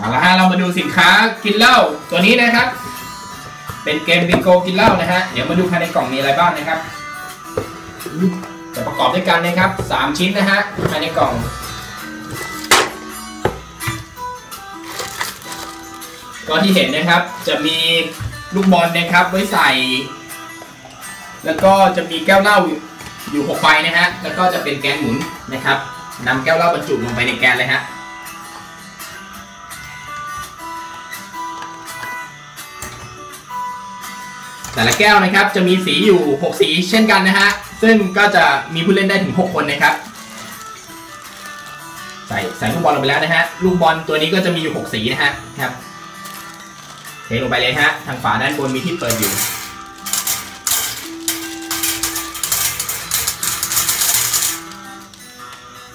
เอาละฮะเรามาดูสินค้ากินเหล้าตัวนี้นะครับ เป็นเกมบิงโกกินเหล้านะฮะเดี๋ยวมาดูภายในกล่องมีอะไรบ้างนะครับจะประกอบด้วยกันนะครับสามชิ้นนะฮะภายในกล่องก็ที่เห็นนะครับจะมีลูกบอลนะครับไว้ใส่ แล้วก็จะมีแก้วเหล้าอยู่หกใบนะฮะแล้วก็จะเป็นแกนหมุนนะครับนำแก้วเหล้าบรรจุลงไปในแกนเลยฮะ แต่ละแก้วนะครับจะมีสีอยู่ 6 สีเช่นกันนะฮะ ซึ่งก็จะมีผู้เล่นได้ถึง 6 คนนะครับ ใส่ใส่ลูกบอลลงไปแล้วนะฮะ ลูกบอลตัวนี้ก็จะมีอยู่ 6 สีนะฮะครับเทลงไปเลยฮะ ทางฝาด้านบนมีที่เปิดอยู่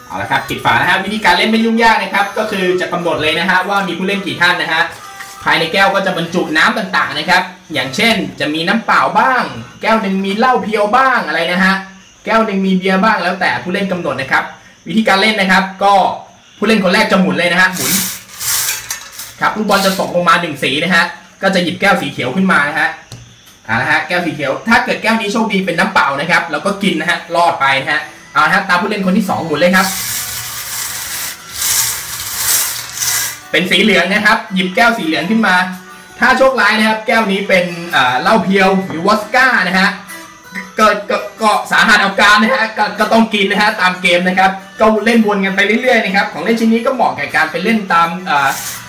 เอาละครับปิดฝานะฮะวิธีการเล่นไม่ยุ่งยากนะครับ ก็คือจะกำหนดเลยนะฮะว่ามีผู้เล่นกี่ท่านนะฮะ ภายในแก้วก็จะบรรจุน้ำต่างๆนะครับ อย่างเช่น จะมีน้ำเปล่าบ้าง แก้วหนึ่งมีเหล้าเพียวบ้างอะไรนะฮะ แก้วหนึ่งมีเบียร์บ้างแล้วแต่ผู้เล่นกำหนดนะครับ วิธีการเล่นนะครับ ก็ผู้เล่นคนแรกจะหมุนเลยนะฮะ หมุน ครับลูกบอลจะตกลงมาหนึ่งสีนะฮะ ก็จะหยิบแก้วสีเขียวขึ้นมานะฮะอ่านะฮะ แก้วสีเขียว ถ้าเกิดแก้วนี้โชคดีเป็นน้ำเปล่านะครับ แล้วก็กินนะฮะ รอดไปนะฮะ เอาละฮะ ตามผู้เล่นคนที่สองหมุนเลยครับ เป็นสีเหลืองนะครับ หยิบแก้วสีเหลืองขึ้นมา ถ้าโชคร้ายนะครับ แก้วนี้เป็นเหล้าเพียวหรือวอสก้านะฮะก็ก็ก็สาหัสเอาการนะฮะก็ก็ต้องกินนะฮะตามเกมนะครับ ก็เล่นวนกันไปเรื่อยๆนะครับของเล่นชิ้นนี้ก็เหมาะกับการไปเล่นตาม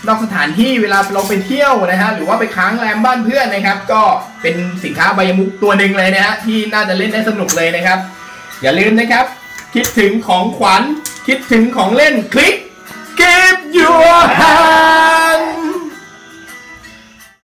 นอกสถานที่เวลาเราไปเที่ยวนะฮะหรือว่าไปค้างแรมบ้านเพื่อนนะครับ ก็เป็นสินค้าใบมุกตัวหนึ่งเลยนะฮะที่น่าจะเล่นได้สนุกเลยนะครับ อย่าลืมนะครับ คิดถึงของขวัญคิดถึงของเล่นคลิกเก็บ